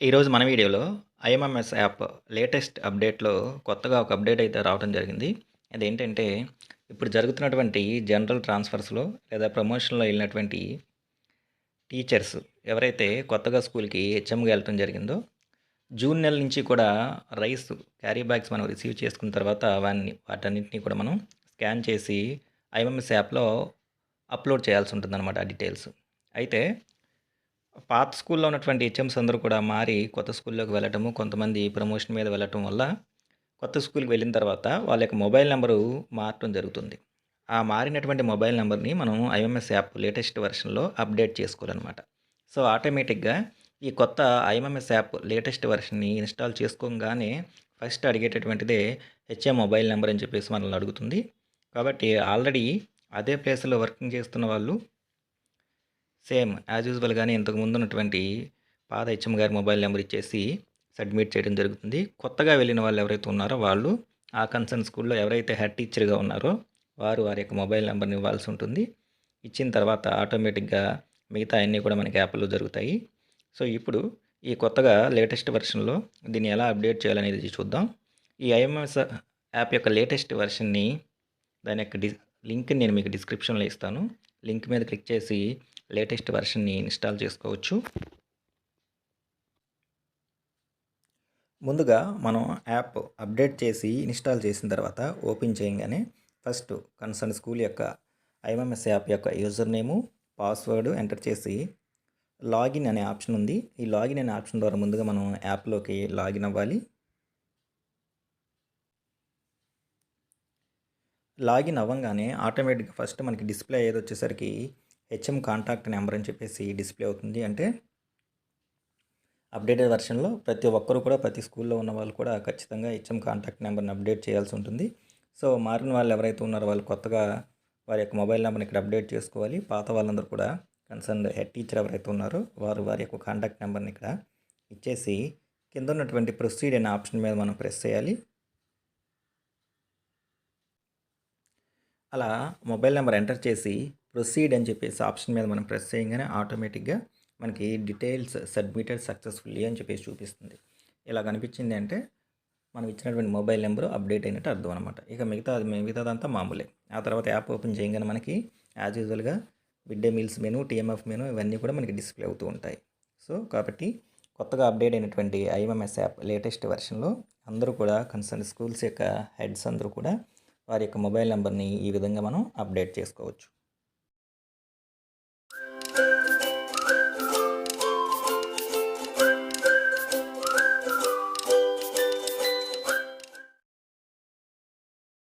ఈరోజు మన వీడియోలో ఐఎంఎంఎస్ యాప్ లేటెస్ట్ అప్డేట్‌లో కొత్తగా ఒక అప్డేట్ అయితే రావటం జరిగింది. అదేంటంటే, ఇప్పుడు జరుగుతున్నటువంటి జనరల్ ట్రాన్స్‌ఫర్స్‌లో లేదా ప్రమోషన్‌లో వెళ్ళినటువంటి టీచర్స్ ఎవరైతే కొత్తగా స్కూల్‌కి హెచ్ఎంకి వెళ్ళటం జరిగిందో, జూన్ నెల నుంచి కూడా రైస్ క్యారీ బ్యాగ్స్ మనం రిసీవ్ చేసుకున్న తర్వాత వాన్ని వాటన్నిటిని కూడా మనం స్కాన్ చేసి ఐఎంఎంఎస్ యాప్‌లో అప్‌లోడ్ చేయాల్సి ఉంటుందన్నమాట ఆ డీటెయిల్స్. అయితే పాత స్కూల్‌లో ఉన్నటువంటి హెచ్ఎమ్స్ అందరూ కూడా మారి కొత్త స్కూల్‌లోకి వెళ్ళటము, కొంతమంది ప్రమోషన్ మీద వెళ్ళటం వల్ల కొత్త స్కూల్‌కి వెళ్ళిన తర్వాత వాళ్ళ యొక్క మొబైల్ నెంబరు మారటం జరుగుతుంది. ఆ మారినటువంటి మొబైల్ నెంబర్ని మనం ఐఎంఎస్ యాప్ లేటెస్ట్ వెర్షన్‌లో అప్డేట్ చేసుకోవాలనమాట. సో, ఆటోమేటిక్‌గా ఈ కొత్త ఐఎంఎస్ యాప్ లేటెస్ట్ వెర్షన్‌ని ఇన్‌స్టాల్ చేసుకోగానే ఫస్ట్ అడిగేటటువంటిదే హెచ్ఎం మొబైల్ నెంబర్ అని చెప్పేసి మనల్ని అడుగుతుంది. కాబట్టి ఆల్రెడీ అదే ప్లేస్‌లో వర్కింగ్ చేస్తున్న వాళ్ళు సేమ్ యాజ్ యూజువల్‌గానే ఇంతకు ముందు ఉన్నటువంటి పాత హెచ్ఎం గారి మొబైల్ నెంబర్ ఇచ్చేసి సబ్మిట్ చేయడం జరుగుతుంది. కొత్తగా వెళ్ళిన వాళ్ళు ఎవరైతే ఉన్నారో వాళ్ళు ఆ కన్సర్న్ స్కూల్‌లో ఎవరైతే హెడ్ టీచర్‌గా ఉన్నారో వారు వారి యొక్క మొబైల్ నెంబర్ని ఇవ్వాల్సి ఉంటుంది. ఇచ్చిన తర్వాత ఆటోమేటిక్‌గా మిగతా అన్నీ కూడా మనకి యాప్‌లో జరుగుతాయి. సో, ఇప్పుడు ఈ కొత్తగా లేటెస్ట్ వెర్షన్‌లో దీన్ని ఎలా అప్డేట్ చేయాలనేది చూద్దాం. ఈ ఐఎంఎస్ యాప్ యొక్క లేటెస్ట్ వెర్షన్‌ని దాని యొక్క డి లింక్‌ని నేను మీకు డిస్క్రిప్షన్‌లో ఇస్తాను. లింక్ మీద క్లిక్ చేసి లేటెస్ట్ వెర్షన్‌ని ఇన్‌స్టాల్ చేసుకోవచ్చు. ముందుగా మనం యాప్ అప్డేట్ చేసి ఇన్‌స్టాల్ చేసిన తర్వాత ఓపెన్ చేయంగానే ఫస్ట్ కన్సర్న్ స్కూల్ యొక్క ఐఎంఎంఎస్ యాప్ యొక్క యూజర్ నేము, పాస్వర్డ్ ఎంటర్ చేసి లాగిన్ అనే ఆప్షన్ ఉంది. ఈ లాగిన్ అనే ఆప్షన్ ద్వారా ముందుగా మనం యాప్‌లోకి లాగిన్ అవ్వాలి. లాగిన్ అవ్వగానే ఆటోమేటిక్‌గా ఫస్ట్ మనకి డిస్‌ప్లే అయ్యేదొచ్చేసరికి హెచ్ఎం కాంటాక్ట్ నెంబర్ అని చెప్పేసి డిస్‌ప్లే అవుతుంది. అంటే అప్డేటెడ్ వెర్షన్‌లో ప్రతి ఒక్కరు కూడా ప్రతి స్కూల్‌లో ఉన్న వాళ్ళు కూడా ఖచ్చితంగా హెచ్ఎం కాంటాక్ట్ నెంబర్‌ని అప్డేట్ చేయాల్సి ఉంటుంది. సో, మారిన వాళ్ళు ఎవరైతే ఉన్నారో వాళ్ళు కొత్తగా వారి యొక్క మొబైల్ నెంబర్ని ఇక్కడ అప్డేట్ చేసుకోవాలి. పాత వాళ్ళందరూ కూడా కన్సర్న్ హెడ్ టీచర్ ఎవరైతే ఉన్నారో వారు వారి యొక్క కాంటాక్ట్ నెంబర్‌ని ఇక్కడ ఇచ్చేసి కింద ఉన్నటువంటి ప్రొసీడ్ అనే ఆప్షన్ మీద మనం ప్రెస్ చేయాలి. అలా మొబైల్ నెంబర్ ఎంటర్ చేసి ప్రొసీడ్ అని చెప్పేసి ఆప్షన్ మీద మనం ప్రెస్ చేయంగానే ఆటోమేటిక్‌గా మనకి డీటెయిల్స్ సబ్మిటెడ్ సక్సెస్‌ఫుల్లీ అని చెప్పేసి చూపిస్తుంది. ఇలా కనిపించింది అంటే మనం ఇచ్చినటువంటి మొబైల్ నెంబర్ అప్డేట్ అయినట్టు అర్థం అనమాట. ఇక మిగతా మిగతాదంతా మామూలే. ఆ తర్వాత యాప్ ఓపెన్ చేయగానే మనకి యాజ్ యూజువల్‌గా mid day meals menu TMF menu ఇవన్నీ కూడా మనకి డిస్‌ప్లే అవుతూ ఉంటాయి. సో, కాబట్టి కొత్తగా అప్డేట్ అయినటువంటి ఐఎంఎస్ యాప్ లేటెస్ట్ వెర్షన్‌లో అందరూ కూడా కన్సర్న్ స్కూల్స్ యొక్క హెడ్స్ అందరూ కూడా వారి యొక్క మొబైల్ నెంబర్ని ఈ విధంగా మనం అప్డేట్ చేసుకోవచ్చు.